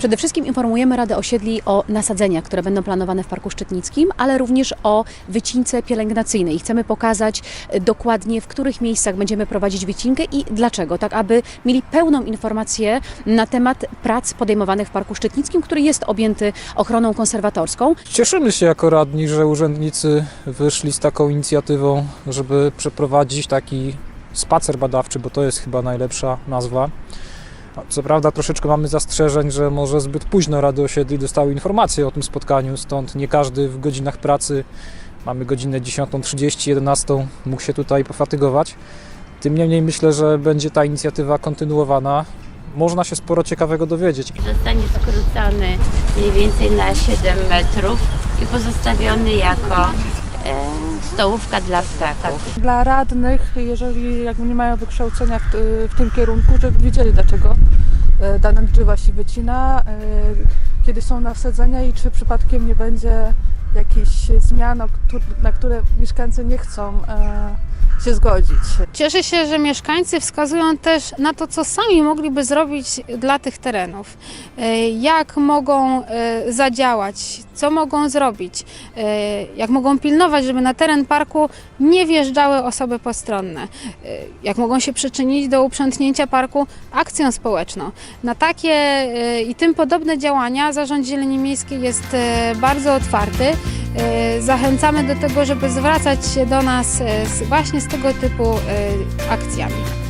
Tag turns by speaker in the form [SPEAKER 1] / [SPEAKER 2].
[SPEAKER 1] Przede wszystkim informujemy Radę Osiedli o nasadzeniach, które będą planowane w Parku Szczytnickim, ale również o wycince pielęgnacyjnej. Chcemy pokazać e, dokładnie, w których miejscach będziemy prowadzić wycinkę i dlaczego, tak aby mieli pełną informację na temat prac podejmowanych w Parku Szczytnickim, który jest objęty ochroną konserwatorską.
[SPEAKER 2] Cieszymy się jako radni, że urzędnicy wyszli z taką inicjatywą, żeby przeprowadzić taki spacer badawczy, bo to jest chyba najlepsza nazwa. Co prawda troszeczkę mamy zastrzeżeń, że może zbyt późno Rady Osiedli dostały informacje o tym spotkaniu, stąd nie każdy w godzinach pracy, mamy godzinę 10.30, 11, mógł się tutaj pofatygować. Tym niemniej myślę, że będzie ta inicjatywa kontynuowana. Można się sporo ciekawego dowiedzieć.
[SPEAKER 3] Zostanie skrócony mniej więcej na 7 metrów i pozostawiony jako stołówka dla ptaków.
[SPEAKER 4] dla radnych, jeżeli jakby nie mają wykształcenia w, w tym kierunku, żeby wiedzieli dlaczego e, dane drzewa się wycina, e, kiedy są nasadzenia i czy przypadkiem nie będzie jakichś zmian, na które mieszkańcy nie chcą e, się zgodzić.
[SPEAKER 5] Cieszę się, że mieszkańcy wskazują też na to, co sami mogliby zrobić dla tych terenów. E, Jak mogą e, zadziałać, co mogą zrobić, e, jak mogą pilnować, żeby na teren parku nie wjeżdżały osoby postronne, e, jak mogą się przyczynić do uprzątnięcia parku akcją społeczną. Na takie e, i tym podobne działania Zarząd Zieleni Miejskiej jest bardzo otwarty. Zachęcamy do tego, żeby zwracać się do nas właśnie z tego typu akcjami.